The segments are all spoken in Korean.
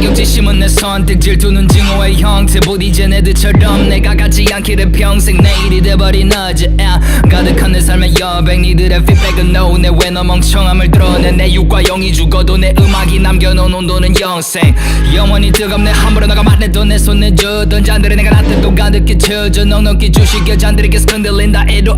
有。 욕심은 내 선택 질투는 증오의 형태. 부디제 애들처럼 내가 갖지 않기를 평생 내일이 돼버린 어제. yeah. 가득한 내 삶의 여백 니들의 feedback은 no 내왜너 멍청함을 드러내? 내 육과 영이 죽어도 내 음악이 남겨놓은 온도는 영생. 영원히 뜨겁네. 함부로 나가 말해도 내 손에 쥐던 잔들이 내가 라떼도 가득히 채워져 넉넉히 주식여 계속 흔들린다 해도.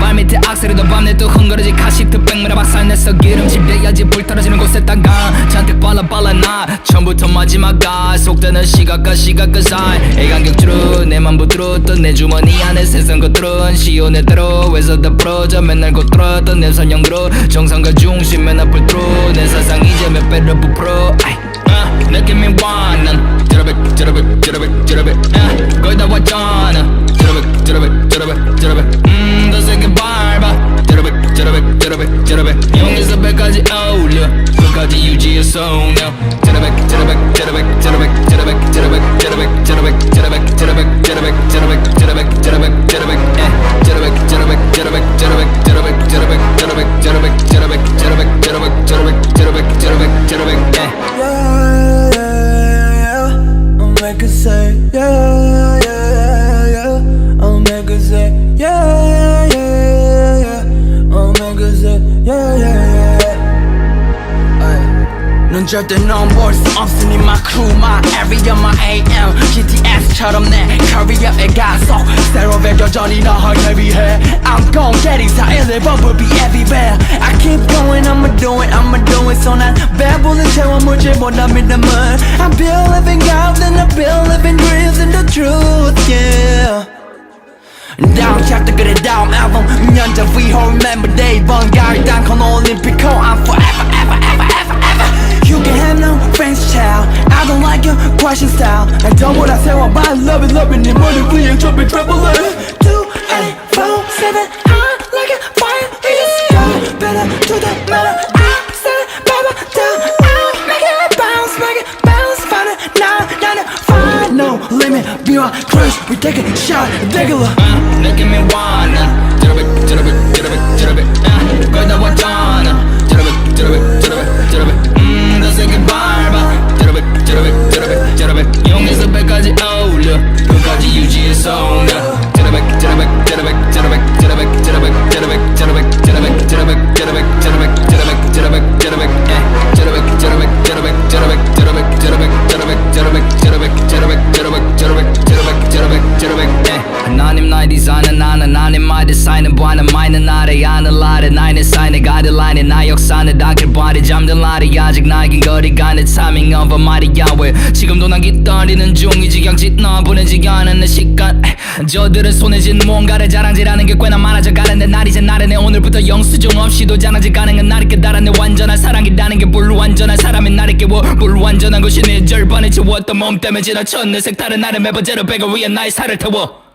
발밑에 악셀이도 밤내 또 흥거려지 카시트 백무라 박살냈어 기름칠 돼야지 불 떨어지는 곳에다가. 잔뜩 발라 발라 나. 처음부터 마지막 가 속되는 시각과 시각과 사이. 애간격주로 내맘 부드러웠던 내 주머니 안에 세상 것들은 시온의 대로 왜서 다 부러져 맨날 곧들었던 내 선영으로 정상과 중심 맨 앞을 뚫어 내 soul now. Turn it back, turn it back, turn it back, turn it back. 100대 넘볼 수 없으니 my crew my area my AM GTS처럼 내 커리어의 가속 새로의 여전히 나와 대비해. I'm gon' get it 다 일일번 be everywhere. I keep going I'ma do it I'ma do it. So 난 배부른 채워 물질 못함 믿음은 I feel living out and I feel living dreams and the truth yeah. Down chapter, 그래 다음 앨범 몇 년전 we all remember day 번갈다 fashion style. I done what I said on my love it, loving it Money we ain't jumping, trembling Two, eight, four, seven, I like it Fire It's the Better to the matter I it, baby, down I'll it bounce, make it bounce Find it, No limit, be my crush We take a shot, regular. Uh, Look me, wanna. It so 하나님 나의 디자인은 나는 나님 my design 보아는 마이는 나를 아는 라를 나의 사인의 가드라인에 나 역사는 닿길 바래 잠든 라리 아직 나에겐 거리가 내 timing of a mighty Yahweh 지금도 난 기다리는 중이지 양짓 나 보내지 않은 내 시간. 에, 저들은 손에 쥔 뭔가를 자랑질하는 게 꽤나 많아져 가는 내 날이 제 날에 내 오늘부터 영수증 없이도 자랑질 가능한 나를 깨달아 내 완전한 사랑이라는 게 불완전한 사람이 나를 깨워 불완전한 것이 내 절반을 채웠던 몸 때문에 지나쳤네. 색다른 나를 매번 제로 백을 위해 나의 살을 태워